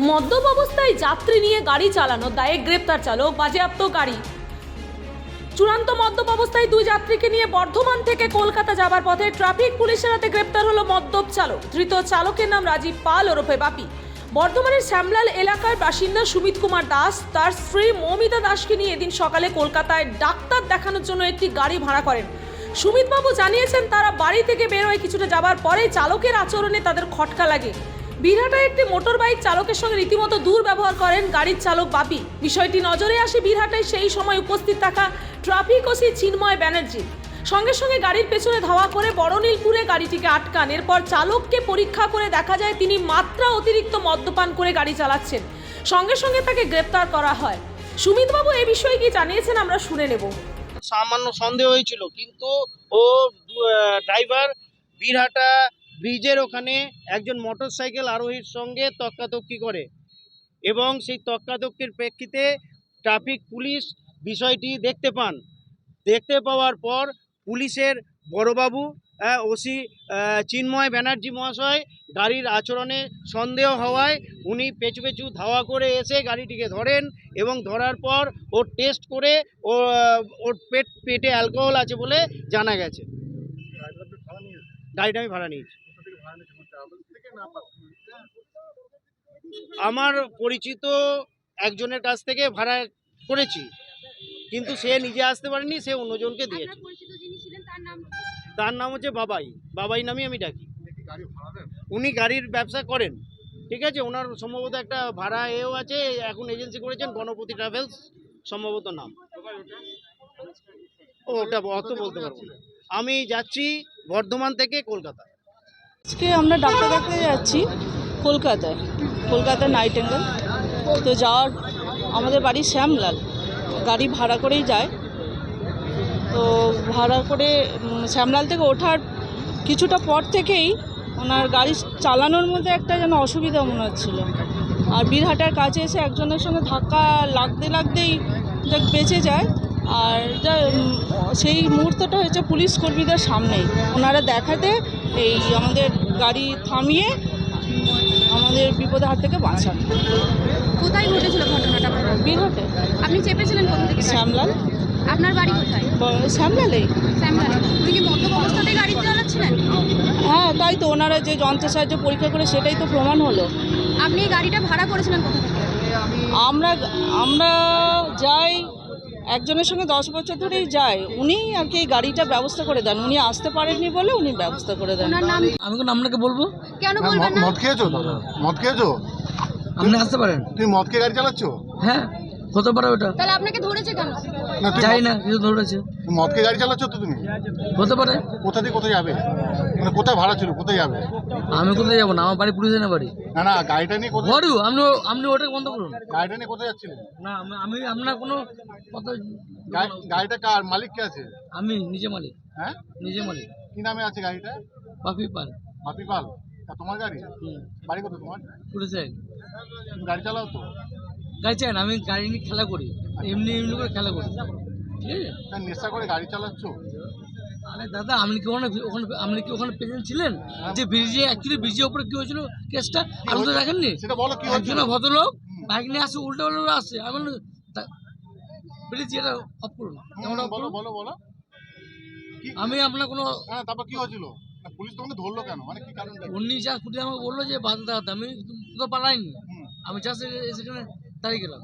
মদ্যপ অবস্থায় যাত্রী নিয়ে গাড়ি চালানো দায়ে গ্রেপ্তার চালক, বাজেয়াপ্ত গাড়ি। চূড়ান্ত মদ্যপ অবস্থায় দুই যাত্রীকে নিয়ে বর্ধমান থেকে কলকাতা যাবার পথে ট্রাফিক পুলিশের হাতে গ্রেপ্তার হলো মদ্যপ চালক। ধৃত চালকের নাম রাজীব পাল ওরফে বাপি। বর্ধমানের শ্যামলাল এলাকার বাসিন্দা সুমিত কুমার দাস তার স্ত্রী মৌমিতা দাসকে নিয়ে এদিন সকালে কলকাতায় ডাক্তার দেখানোর জন্য একটি গাড়ি ভাড়া করেন। সুমিতবাবু জানিয়েছেন, তারা বাড়ি থেকে বেরোয় কিছুটা যাবার পরে চালকের আচরণে তাদের খটকা লাগে। বীরহাটায় একটি মোটর বাইক চালকের সঙ্গে রীতিমতো দুর্ব্যবহার করেন গাড়ির চালক বাপি। বিষয়টি নজরে আসে বীরহাটায় সেই সময় উপস্থিত থাকা ট্রাফিক ওসি চিন্ময় ব্যানার্জি। সঙ্গে সঙ্গে গাড়ির পেছনে ধাওয়া করে বড়নীলপুরে গাড়িটিকে আটকান। এরপর চালককে পরীক্ষা করে দেখা যায় তিনি মাত্রা অতিরিক্ত মদ্যপান করে গাড়ি চালাচ্ছেন। সঙ্গে সঙ্গে তাকে গ্রেপ্তার করা হয়। সুমিতবাবু এই বিষয়ে কি জানিয়েছেন আমরা শুনে নেব। সামান্য সন্দেহ হয়েছিল, কিন্তু ও ড্রাইভার বীরহাটা ব্রিজের ওখানে একজন মোটরসাইকেল আরোহীর সঙ্গে তক্কাতক্কি করে এবং সেই তক্কাতক্কির প্রেক্ষিতে ট্রাফিক পুলিশ বিষয়টি দেখতে পান। দেখতে পাওয়ার পর পুলিশের বড়বাবু ওসি চিন্ময় ব্যানার্জি মহাশয় গাড়ির আচরণে সন্দেহ হওয়ায় উনি পেছু পেছু ধাওয়া করে এসে গাড়িটিকে ধরেন এবং ধরার পর ও টেস্ট করে ও, ওর পেট, পেটে অ্যালকোহল আছে বলে জানা গেছে। গাড়িটা আমি ভাড়া নিয়েছি। আমার পরিচিত একজনের কাছ থেকে ভাড়া করেছি কিন্তু সে নিজে আসতে পারেনি সে অন্যজনকে দিয়েছে। আপনার পরিচিত যিনি ছিলেন তার নাম? কি? তার নাম হচ্ছে বাবাই। বাবাই নামই আমি ডাকি। উনি গাড়ির ব্যবসা করেন ঠিক আছে? ওনার সম্ভবত একটা ভাড়া এও আছে এখন এজেন্সি করেছেন গণপতি ট্রাভেলস সম্ভবত নাম। ও ওটা অত বলতে পারব আমি যাচ্ছি বর্ধমান থেকে কলকাতা আজকে আমরা ডাক্তার দেখাতে যাচ্ছি কলকাতায় কলকাতা নাইট অ্যাঙ্গেল তো যাওয়ার, আমাদের বাড়ি শ্যামলাল। গাড়ি ভাড়া করেই যায়। তো ভাড়া করে শ্যামলাল থেকে ওঠার কিছুটা পর থেকেই ওনার গাড়ি চালানোর মধ্যে একটা যেন অসুবিধা মনে হচ্ছিল। আর বীরহাটার কাছে এসে একজনের সঙ্গে ধাক্কা লাগতে লাগতেই যাক বেঁচে যায়। আর যা সেই মুহূর্তটা হয়েছে পুলিশ কর্মীদের সামনেই। ওনারা দেখাতে এই আমাদের গাড়ি থামিয়ে আমাদের বিপদের হাত থেকে বাঁচান। কোথায় ঘটেছিল ঘটনাটা? বীরহাটে। আপনি চেপেছিলেন কোথা থেকে শ্যামলাল। আপনার বাড়ি কোথায়? শ্যামলালেই। শ্যামলালে। উনি কি মদ্যপ অবস্থাতেই গাড়ি চালাচ্ছিলেন হ্যাঁ তাই তো ওনারা যে যন্ত্রের সাহায্যে পরীক্ষা করে সেটাই তো প্রমাণ হলো। আপনি গাড়িটা ভাড়া করেছিলেন কোথা থেকে? আমরা আমরা যাই একজনের সঙ্গে দশ বছর ধরেই যায় উনি আর কি এই গাড়িটা ব্যবস্থা করে দেন। উনি আসতে পারেননি বলে উনি ব্যবস্থা করে দেন। আমি কোন আপনাকে বলব? কেন হ্যাঁ, বলবেন মদ- খেয়েছো দাদা মদ খেয়েছো? আপনি আসতে পারেন। তুমি মদ খেয়ে গাড়ি চালাচ্ছো? হতে হতে পারে ওটা? তাহলে আপনাকে ধরেছে কেন? না যাই না কিছু ধরেছে। তুমি মদ খেয়ে গাড়ি চালাচ্ছো তো তুমি? হতে পারে। কোথা থেকে কোথায় যাবে? মানে কোথায় ভাড়া ছিল কোথায় যাবে? আমি কোথায় যাব না? আমার বাড়ি পুলিশে না বাড়ি। না না গাড়িটা নিয়ে কোথায় ঘরু আপনি আপনি ওটা বন্ধ করুন। গাড়িটা নিয়ে কোথায় যাচ্ছিলেন? না আমি- আপনার কোনো গাড়ি- গাড়িটা কার? মালিক কে আছে? আমি নিজে মালিক। হ্যাঁ? নিজে মালিক। কি নামে আছে গাড়িটা? বাপি পাল। বাপি পাল। তা তোমার গাড়ি? হুম। বাড়ি কোথায় তোমার? পুলিশে গাড়ি চালাও তো। গাড়ি চাই না আমি গাড়ি নিয়ে খেলা করি। এমনি এমনি করে খেলা করি। ঠিক আছে? নেশা করে গাড়ি চালাচ্ছো? আরে দাদা আপনি কি ওখানে ওখানে আপনি কি ওখানে প্রেজেন্ট ছিলেন? যে ব্রিজে অ্যাকচুয়ালি ব্রিজের উপরে কি হয়েছিল কেসটা? আপনি তো দেখেননি? বলো একজন ভদ্রলোক বাইক নিয়ে আসে উল্টো উল্টো আসছে আমি প্লিজ এটা অফ করুন বলো বলো বলো। আমি আপনার কোনো হ্যাঁ তারপর কি হয়েছিল? পুলিশ তোমাকে ধরলো কেন? মানে কি কারণ উনি যা আমাকে বলল যে বাধা দেখাতে আমি তো পালাইনি। আমি সেখানে দাঁড়িয়ে গেলাম।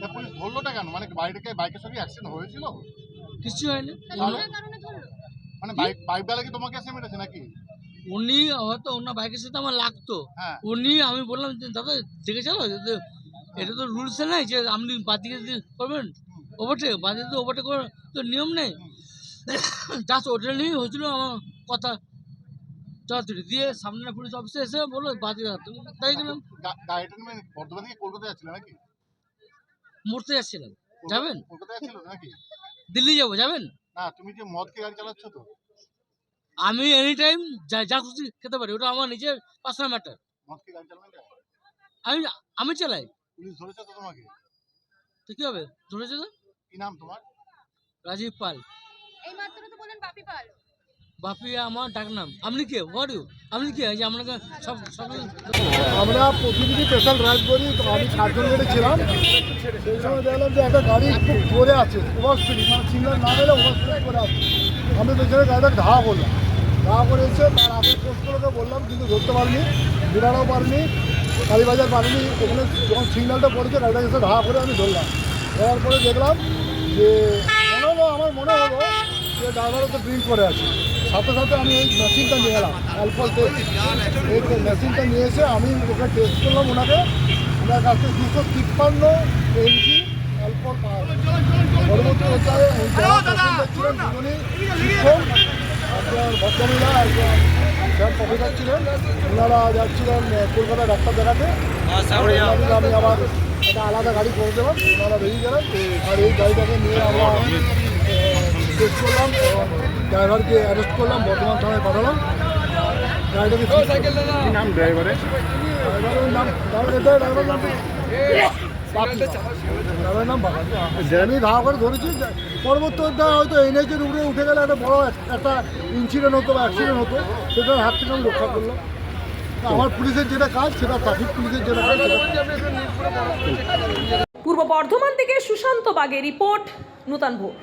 তা পুলিশ ধরলোটা কেন? মানে বাইরে বাইকের সঙ্গে অ্যাক্সিডেন্ট হয়েছিল? কিছু হয়নি। মানে বাইক বাইকওয়ালা কি তোমাকে এসে মেরেছে নাকি? উনি হয়তো ওনার বাইকের সাথে আমার লাগতো। হ্যাঁ। উনি আমি বললাম যে দাদা দেখে চলো এটা তো রুলসে নাই যে আপনি বাদিকে দিয়ে করবেন? ওভারটেক বাদিকে তো ওভারটেক করার তো নিয়ম নেই। জাস্ট ওটা নিয়েই হয়েছিল আমার কথা। চলাচলি দিয়ে সামনে পুলিশ অফিসে এসে বলল বাদি তুমি তাই গেলাম। গাড়িটা বর্ধমান থেকে নাকি? মরতে যাচ্ছিলাম। যাবেন? যাচ্ছিল নাকি? দিল্লি যাব যাবেন? না তুমি যে মদ খেয়ে গাড়ি চালাচ্ছ তো। আমি এনি টাইম যা যা খুশি খেতে পারি ওটা আমার নিজের পার্সোনাল ম্যাটার মদ খেয়ে গাড়ি চালাবেন আমি আমি চালাই। পুলিশ ধরেছে তো তোমাকে? তো কি হবে? ধরেছে তো? কি নাম তোমার? রাজীব পাল। এই মাত্র তো বলেন বাপি পাল। বাপি আমার ডাক নাম আপনি কে? হোয়াট ইউ আপনি কে? আপনাকে আমরা প্রতিদিনই স্পেশাল রাইড করি আমি গেটে ছিলাম। সেই সময় দেখলাম যে একটা গাড়ি খুব জোরে আছে ওভার মানে সিগন্যাল না গেলে ওভার করে আছে। আমি পেছনে গাড়িটা ধাওয়া করলাম। ধাওয়া করে এসে তার আগের পোস্টগুলোকে বললাম, কিন্তু ধরতে পারিনি বিড়ারও পারিনি, কালীবাজার পারিনি ওখানে যখন সিগন্যালটা পড়েছে, গাড়িটা এসে ধাওয়া করে আমি ধরলাম। ধরার পরে দেখলাম যে, মনে হলো, আমার মনে হলো যে ড্রাইভারও তো ড্রিঙ্ক করে আছে। সাথে সাথে আমি এই মেশিনটা নিয়ে এলাম। অ্যালকোহল টেস্ট এই মেশিনটা নিয়ে এসে আমি ওকে টেস্ট করলাম ওনাকে। ওনার কাছে দুশো তিপ্পান্ন এমজি অ্যালকোহল পাওয়া যায়। পরবর্তী পর্যায়ে ওই যারা পেশেন্ট ছিলেন দুজনই শিক্ষক একজন ভদ্রমহিলা একজন স্যার প্রফেসর ছিলেন। ওনারা যাচ্ছিলেন আহ, কলকাতা ডাক্তার দেখাতে। আমি আবার একটা আলাদা গাড়ি করে দিলাম ওনারা বেরিয়ে গেলেন। আর এই গাড়িটাকে নিয়ে আমরা টেস্ট করলাম এবং ড্রাইভারকে অ্যারেস্ট করলাম বর্ধমান থানায় পাঠালাম। নাম ড্রাইভারের? ড্রাইভারের নাম ড্রাইভারের ড্রাইভারের নাম ড্রাইভারের নাম আমি ধাওয়া করে ধরেছি পরবর্তী অধ্যায় হয়তো এনএচের উপরে উঠে গেলে একটা বড় একটা ইনসিডেন্ট হতো বা অ্যাক্সিডেন্ট হতো সেটার হাত থেকে আমি রক্ষা করলাম। আমার পুলিশের যেটা কাজ সেটা ট্রাফিক পুলিশের যেটা কাজ পূর্ব বর্ধমান থেকে সুশান্ত বাগের রিপোর্ট নূতন ভোর।